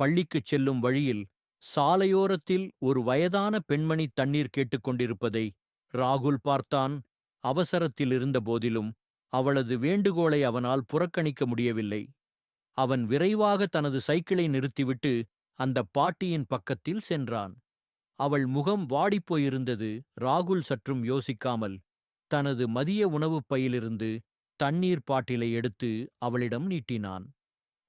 பள்ளிக்குச் செல்லும் வழியில் சாலையோரத்தில் ஒரு வயதான பெண்மணி தண்ணீர் கேட்டுக்கொண்டிருப்பதை ராகுல் பார்த்தான். அவசரத்தில் இருந்த போதிலும் அவளது வேண்டுகோளை அவனால் புறக்கணிக்க முடியவில்லை. அவன் விரைவாக தனது சைக்கிளை நிறுத்திவிட்டு அந்த பாட்டியின் பக்கத்தில் சென்றான். அவள் முகம் வாடிப்போயிருந்தது ராகுல் சற்றும் யோசிக்காமல் தனது மதிய உணவுப் பையிலிருந்து தண்ணீர் பாட்டிலை எடுத்து அவளிடம் நீட்டினான்.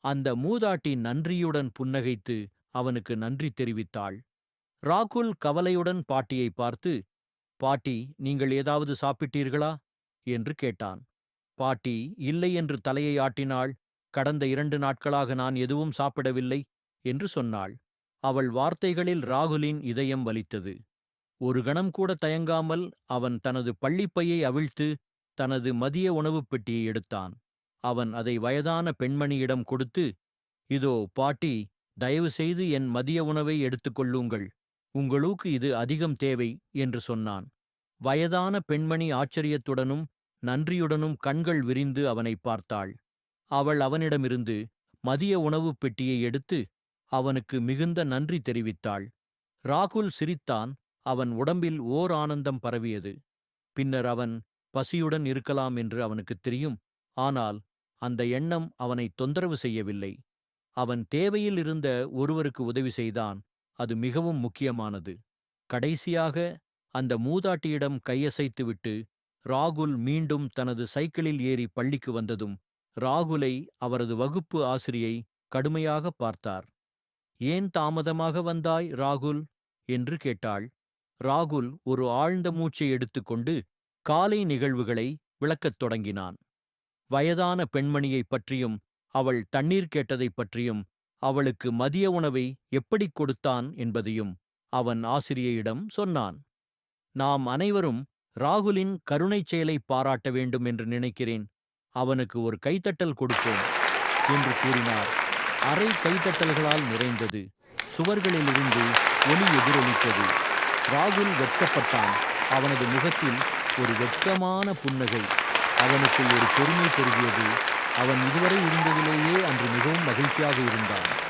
அந்த மூதாட்டி நன்றியுடன் புன்னகைத்து அவனுக்கு நன்றி தெரிவித்தாள். ராகுல் கவலையுடன் பாட்டியை பார்த்து பாட்டி நீங்கள் ஏதாவது சாப்பிட்டீர்களா? என்று கேட்டான். பாட்டி இல்லை என்று தலையை ஆட்டினாள். கடந்த இரண்டு நாட்களாக நான் எதுவும் சாப்பிடவில்லை என்று சொன்னாள். அவள் வார்த்தைகளில் ராகுலின் இதயம் வலித்தது. ஒரு கணம் கூட தயங்காமல் அவன் தனது பள்ளிப்பையை அவிழ்த்து தனது மதிய உணவுப் பெட்டியை எடுத்தான். அவன் அதை வயதான பெண்மணியிடம் கொடுத்து இதோ பாட்டி தயவு செய்து என் மதிய உணவை எடுத்துக்கொள்ளுங்கள் உங்களுக்கு இது அதிகம் தேவை என்று சொன்னான். வயதான பெண்மணி ஆச்சரியத்துடனும் நன்றியுடனும் கண்கள் விரிந்து அவனை பார்த்தாள். அவள் அவனிடமிருந்து மதிய உணவுப் பெட்டியை எடுத்து அவனுக்கு மிகுந்த நன்றி தெரிவித்தாள். ராகுல் சிரித்தான் அவன் உடம்பில் ஓர் ஆனந்தம் பரவியது. பின்னர் அவன் பசியுடன் இருக்கலாம் என்று அவனுக்குத் தெரியும். ஆனால் அந்த எண்ணம் அவனை தொந்தரவு செய்யவில்லை. அவன் தேவையில் இருந்த ஒருவருக்கு உதவி செய்தான். அது மிகவும் முக்கியமானது. கடைசியாக அந்த மூதாட்டியிடம் கையசைத்துவிட்டு ராகுல் மீண்டும் தனது சைக்கிளில் ஏறி பள்ளிக்கு வந்ததும் ராகுலை அவரது வகுப்பு ஆசிரியை கடுமையாக பார்த்தார். ஏன் தாமதமாக வந்தாய் ராகுல்? என்று கேட்டாள். ராகுல் ஒரு ஆழ்ந்த மூச்சை எடுத்துக்கொண்டு காலை நிகழ்வுகளை விளக்கத் தொடங்கினான். வயதான பெண்மணியைப் பற்றியும் அவள் தண்ணீர் கேட்டதைப் பற்றியும் அவளுக்கு மதிய உணவை எப்படிக் கொடுத்தான் என்பதையும் அவன் ஆசிரியையிடம் சொன்னான். நாம் அனைவரும் ராகுலின் கருணைச் செயலை பாராட்ட வேண்டும் என்று நினைக்கிறேன். அவனுக்கு ஒரு கைத்தட்டல் கொடுப்போம் என்று கூறினார். அரை கைத்தட்டல்களால் நிறைந்தது. சுவர்களிலிருந்து ஒலி எதிரொலித்தது. ராகுல் வெட்கப்பட்டான். அவனது முகத்தில் ஒரு வெட்கமான புன்னகை. அவனுக்குள் ஒரு பெருமை பெருகியது. அவன் இதுவரை இருந்ததிலேயே அன்று மிகவும் மகிழ்ச்சியாக இருந்தான்.